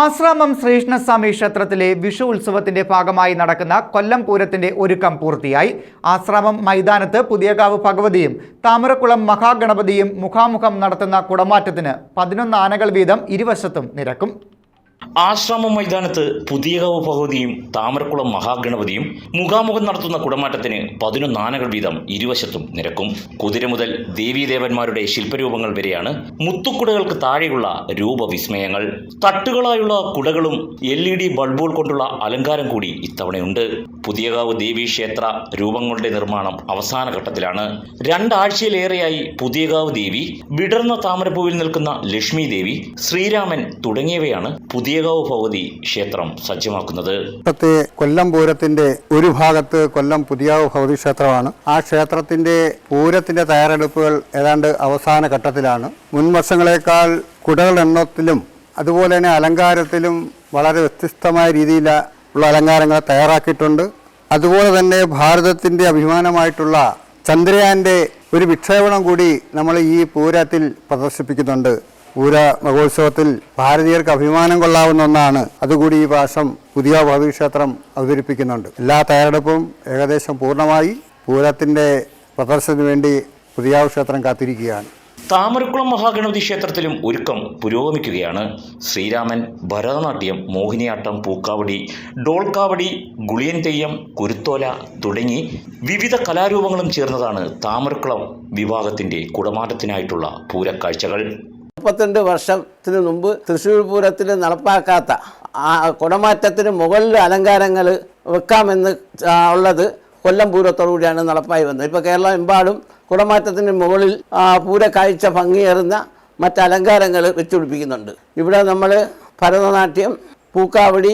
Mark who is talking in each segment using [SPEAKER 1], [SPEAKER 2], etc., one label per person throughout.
[SPEAKER 1] ആശ്രാമം ശ്രീകൃഷ്ണസ്വാമി ക്ഷേത്രത്തിലെ വിഷു ഉത്സവത്തിന്റെ ഭാഗമായി നടക്കുന്ന കൊല്ലം പൂരത്തിന്റെ ഒരുക്കം പൂർത്തിയായി. ആശ്രാമം മൈതാനത്ത് പുതിയകാവ് ഭഗവതിയും താമരക്കുളം മഹാഗണപതിയും മുഖാമുഖം നടത്തുന്ന കുടമാറ്റത്തിന് പതിനൊന്ന് ആനകൾ വീതം ഇരുവശത്തും നിരക്കും.
[SPEAKER 2] ആശ്രമം മൈതാനത്ത് പുതിയകാവ് ഭഗവതിയും താമരക്കുളം മഹാഗണപതിയും മുഖാമുഖം നടത്തുന്ന കുടമാറ്റത്തിന് പതിനൊന്ന് ആനകൾ വീതം ഇരുവശത്തും നിരക്കും. കുതിര മുതൽ ദേവീദേവന്മാരുടെ ശില്പരൂപങ്ങൾ വരെയാണ് മുത്തുക്കുടകൾക്ക് താഴെയുള്ള രൂപവിസ്മയങ്ങൾ. തട്ടുകളായുള്ള കുടകളും എൽ ഇ ഡി ബൾബുകൾ കൊണ്ടുള്ള അലങ്കാരം കൂടി ഇത്തവണയുണ്ട്. പുതിയകാവ് ദേവീ ക്ഷേത്ര രൂപങ്ങളുടെ നിർമ്മാണം അവസാന ഘട്ടത്തിലാണ്. രണ്ടാഴ്ചയിലേറെയായി പുതിയകാവ് ദേവി വിടർന്ന താമരപ്പൂവിൽ നിൽക്കുന്ന ലക്ഷ്മി ദേവി ശ്രീരാമൻ തുടങ്ങിയവയാണ് പുതിയകാവ് ഭഗവതി ക്ഷേത്രം സജ്ജമാക്കുന്നത്.
[SPEAKER 3] ഇപ്പത്തെ കൊല്ലം പൂരത്തിന്റെ ഒരു ഭാഗത്ത് കൊല്ലം പുതിയാവ് ഭഗവതി ക്ഷേത്രമാണ്. ആ ക്ഷേത്രത്തിന്റെ പൂരത്തിന്റെ തയ്യാറെടുപ്പുകൾ ഏതാണ്ട് അവസാന ഘട്ടത്തിലാണ്. മുൻ വർഷങ്ങളെക്കാൾ കുടകൾ എണ്ണത്തിലും അതുപോലെ തന്നെ അലങ്കാരത്തിലും വളരെ വ്യത്യസ്തമായ രീതിയിൽ ഉള്ള അലങ്കാരങ്ങൾ തയ്യാറാക്കിയിട്ടുണ്ട്. അതുപോലെ തന്നെ ഭാരതത്തിന്റെ അഭിമാനമായിട്ടുള്ള ചന്ദ്രയാന്റെ ഒരു വിക്ഷേപണം കൂടി നമ്മൾ ഈ പൂരത്തിൽ പ്രദർശിപ്പിക്കുന്നുണ്ട്. പൂര മഹോത്സവത്തിൽ ഭാരതീയർക്ക് അഭിമാനം കൊള്ളാവുന്ന ഒന്നാണ്. അതുകൂടി ഈ വർഷം പുതിയ ഭാവി ക്ഷേത്രം അവതരിപ്പിക്കുന്നുണ്ട്. എല്ലാ തയ്യാറെടുപ്പും ഏകദേശം പൂർണമായി പൂരത്തിന്റെ പ്രദർശനത്തിന് വേണ്ടി പുതിയ ക്ഷേത്രം കാത്തിരിക്കുകയാണ്.
[SPEAKER 2] താമരക്കുളം മഹാഗണപതി ക്ഷേത്രത്തിലും ഒരുക്കം പുരോഗമിക്കുകയാണ്. ശ്രീരാമൻ ഭരതനാട്യം മോഹിനിയാട്ടം പൂക്കാവടി ഡോൾക്കാവടി ഗുളിയൻ തെയ്യം കുരുത്തോല തുടങ്ങി വിവിധ കലാരൂപങ്ങളും ചേർന്നതാണ് താമരക്കുളം വിഭാഗത്തിന്റെ കുടമാറ്റത്തിനായിട്ടുള്ള പൂരക്കാഴ്ചകൾ.
[SPEAKER 4] മുപ്പത്തിരണ്ട് വർഷത്തിന് മുമ്പ് തൃശ്ശൂർ പൂരത്തിൽ നടപ്പാക്കാത്ത കുടമാറ്റത്തിന് മുകളിൽ അലങ്കാരങ്ങൾ വെക്കാമെന്ന് ഉള്ളത് കൊല്ലം പൂരത്തോടുകൂടിയാണ് നടപ്പായി വന്നത്. ഇപ്പോൾ കേരളം എമ്പാടും കുടമാറ്റത്തിന് മുകളിൽ പൂരക്കാഴ്ച ഭംഗിയേറുന്ന മറ്റ് അലങ്കാരങ്ങൾ വെച്ചുപിടിപ്പിക്കുന്നുണ്ട്. ഇവിടെ നമ്മൾ ഭരതനാട്യം പൂക്കാവടി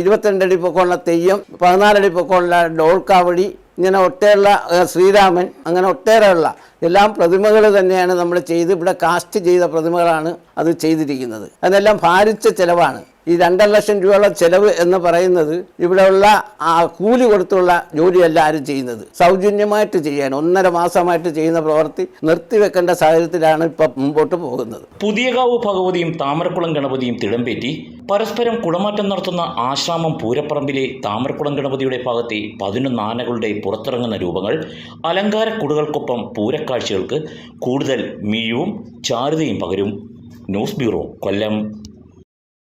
[SPEAKER 4] ഇരുപത്തിരണ്ടടി പൊക്കമുള്ള തെയ്യം പതിനാലടി പൊക്കമുള്ള ഡോൾക്കാവടി ഇങ്ങനെ ഒട്ടേറെ ശ്രീരാമൻ അങ്ങനെ ഒട്ടേറെയുള്ള എല്ലാം പ്രതിമകൾ തന്നെയാണ് നമ്മൾ ചെയ്ത് ഇവിടെ കാസ്റ്റ് ചെയ്ത പ്രതിമകളാണ് അത് ചെയ്തിരിക്കുന്നത്. അതെല്ലാം ഭാരിച്ച ചിലവാണ്. ഈ രണ്ടര ലക്ഷം രൂപയുള്ള ചിലവ് എന്ന് പറയുന്നത് ഇവിടെയുള്ള ആ കൂലി കൊടുത്തുള്ള ജോലിയല്ല ആരും ചെയ്യുന്നത്. സൗജന്യമായിട്ട് ചെയ്യാൻ ഒന്നര മാസമായിട്ട് ചെയ്യുന്ന പ്രവൃത്തി നിർത്തിവെക്കേണ്ട സാഹചര്യത്തിലാണ് ഇപ്പം മുമ്പോട്ട് പോകുന്നത്.
[SPEAKER 2] പുതിയകാവ് ഭഗവതിയും താമരക്കുളം ഗണപതിയും തിടമ്പേറ്റി പരസ്പരം കുടമാറ്റം നടത്തുന്ന ആശ്രാമം പൂരപ്പറമ്പിലെ താമരക്കുളം ഗണപതിയുടെ ഭാഗത്തെ പതിനൊന്ന് ആനകളുടെ പുറത്തിറങ്ങുന്ന രൂപങ്ങൾ അലങ്കാര കുടകൾക്കൊപ്പം പൂരക്കാഴ്ചകൾക്ക് കൂടുതൽ മിഴിവും ചാരുതയും പകരും. News bureau Kollam.